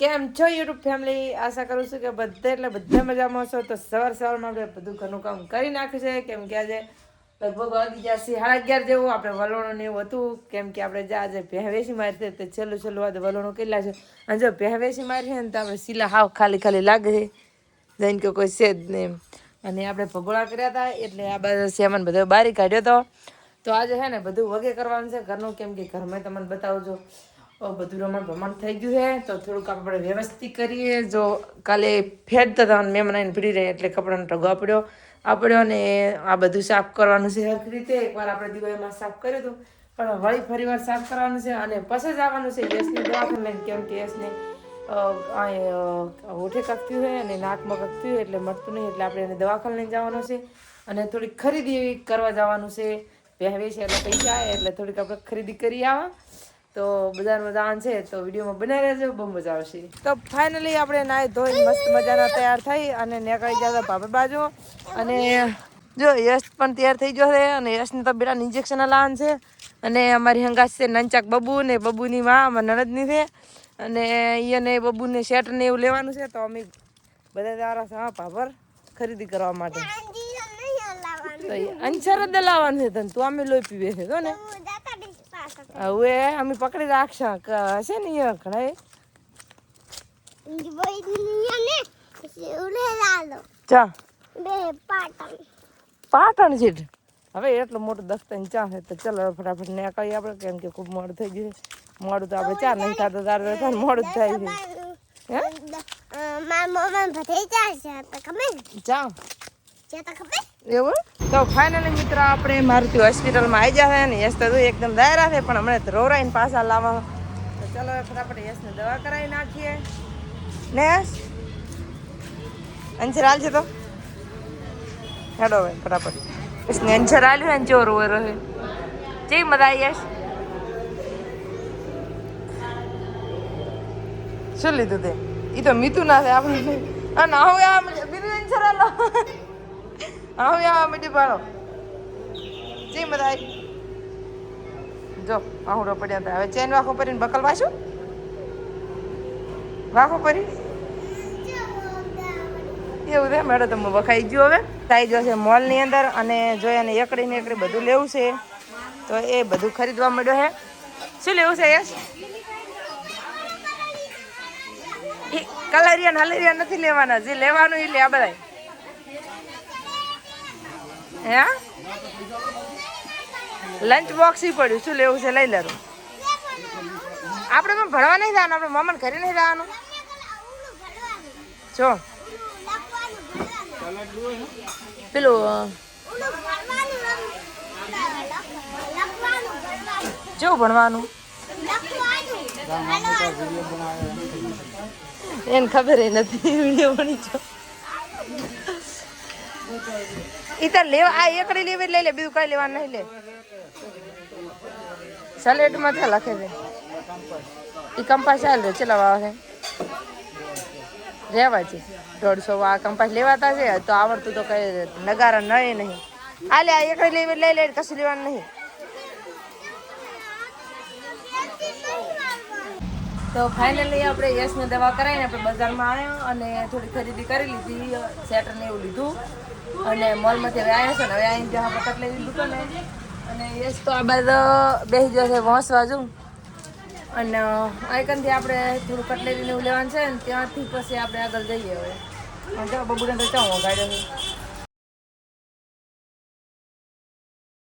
કેમ છો YouTube family આશા કરું છું કે બધે એટલે બધા મજામાં છો તો સવાર સવારમાં આપણે બધું ઘરનું કામ કરી નાખ્યું છે. કેમ કે આજે લગભગ વાગી ગયા સાડા અગિયાર જેવું. આપણે વલોણું એવું હતું. કેમ કે આપણે જે આજે પહેવેસી મારી છે તે છેલ્લું છેલ્લું આજે વલોણું કેટલા છે. અને જો પહેવેસી મારી છે ને તો આપણે સીલા હાવ ખાલી ખાલી લાગે છે. જઈને કે કોઈ છે જ નહીં અને આપણે ભગોળા કર્યા હતા એટલે આ બધા સેમન બધો બારી કાઢ્યો હતો. તો આજે છે ને બધું વગે કરવાનું છે ઘરનું. કેમ કે ઘરમાં તમને બતાવજો. બધું રમણ ભમણ થઈ ગયું છે તો થોડુંક આપણે વ્યવસ્થિત કરીએ. જો કાલે ફેરતા હતા અને મહેમાન આવીને ભીડી રહે એટલે કપડાનો ટગો પડ્યો આપડ્યો ને આ બધું સાફ કરવાનું છે હરખી રીતે. એકવાર આપણે દિવાળીમાં સાફ કર્યું હતું. પણ વળી ફરી વાર સાફ કરવાનું છે અને પછી જ આવવાનું છે ગેસની દવાખાને. કેમ કે ગેસને હોઠે કાપતું હોય અને નાકમાં કકતી હોય એટલે મળતું નહીં. એટલે આપણે એને દવાખાને જવાનું છે અને થોડીક ખરીદી કરવા જવાનું છે. પહેવે છે એટલે પૈસા આવે એટલે થોડીક આપણે ખરીદી કરી આવા. તો બજારમાં દાન છે? તો વિડીયોમાં બનાવી રહેજો બહુ મજા આવશે. તો ફાઇનલી આપણે નાહી ધોઈ મસ્ત મજાના તૈયાર થઈ અને નીકળી હતા ભાભી બાજુ. અને જો યશ પણ તૈયાર થઈ ગયો છે અને યશને તો બેટા ઇન્જેક્શન લાવવાનું છે. અને અમારી હંગાસ છે નંચાક બબુ ને બબુની માં અમારા નણદની છે. અને એને બબુને શેટ ને એવું લેવાનું છે. તો અમે બધા તારા છે હા ભાભર ખરીદી કરવા માટે. તો અંચર જ લાવવાનું છે તને તું અમે લોહી પીવે છે તો ને. હવે અમે પકડી રાખશું. હશે ને અહીંયા ઘણા ચા. પાટણ છે હવે એટલો મોટો દસ્તાન ચા છે તો ચલો ફટાફટ ને કહીએ આપણે. કેમ કે ખૂબ મોડું થઈ ગયું મોડું તો આપણે ચા નહીં થતું તારે થાય મોડું જ થાય છે. ખબર? ચા તો ખબર? એવું? તો ફાઇનલી મિત્ર આપણે મારુતિ હોસ્પિટલમાં આવી જાય ને યશ તો એકદમ દાયરા છે, પણ હમણાં રોરાઈને પાછા લાવવા. તો ચલો ફટાફટ યશને દવા કરાવી નાખીએ. ને યશ? અંચર છે તો. હેડો ભાઈ ફટાફટ. યશને અંજર આલ્યું અને ચોર વરો છે જે મજા યશ? શું લીધું તે? એ તો મીતું ના થાય આપણે અને હવે આ બીજું અંચર હાલો હવે આ મીઠી પાડો. જી બધા જો, આહુડો પડ્યા હવે ચેન વાખો કરીને બકલ વાશું વાખો કરી એવું છે મેડો તમે વખાઈ ગયો હવે. થઈ ગયો છે મોલની અંદર અને જો એને એકડી ને એકડી બધું લેવું છે. તો એ બધું ખરીદવા મળ્યો હે. શું લેવું છે, યશ? કલરિયા ને હલરિયા નથી લેવાના. જે લેવાનું એ લે, આ બધા હે? લંચ બોક્સ પડ્યું. શું લેવું છે? લઈ લેવું આપણે પણ ભણવા નહીં જવાનું. આપણે મમ્માને ઘરે નહીં જવાનું. જો. પેલું જેવું ભણવાનું? એને ખબર નથી. વીડિયો ભણી જો ઈ તો લેવા આ એકડી લેવી લઈ લે, બીજું કઈ લેવાનું નહીં લે. સલેડમાં થા લખે છે. એ કંપાસ ચાલ રે ચલાવવા છે. રેવા છે. દોઢસો આ કંપાસ લેવાતા છે, તો આવડતું તો કઈ નગારા નળે નહીં. આ લે, આ એકડી લેવી લઈ લે, કશું લેવાનું નહીં. તો ફાઇનલી આપણે યશને દવા કરાવીને આપણે બજારમાં આવ્યા અને થોડી ખરીદી કરી લીધી સેટરને એવું લીધું. અને મોલમાંથી હવે આવ્યા છે ને, હવે આવીને જ્યાં આપણે કટલેરી લીધું ને અને યસ તો આ બધો બેસી ગયો છે વોંસવા બાજુ. અને આઈકનથી આપણે થોડું કટલેરીને એવું લેવાનું છે ને, ત્યાંથી પછી આપણે આગળ જઈએ હવે. બબુને તો ચાં ગાડ્યો છે.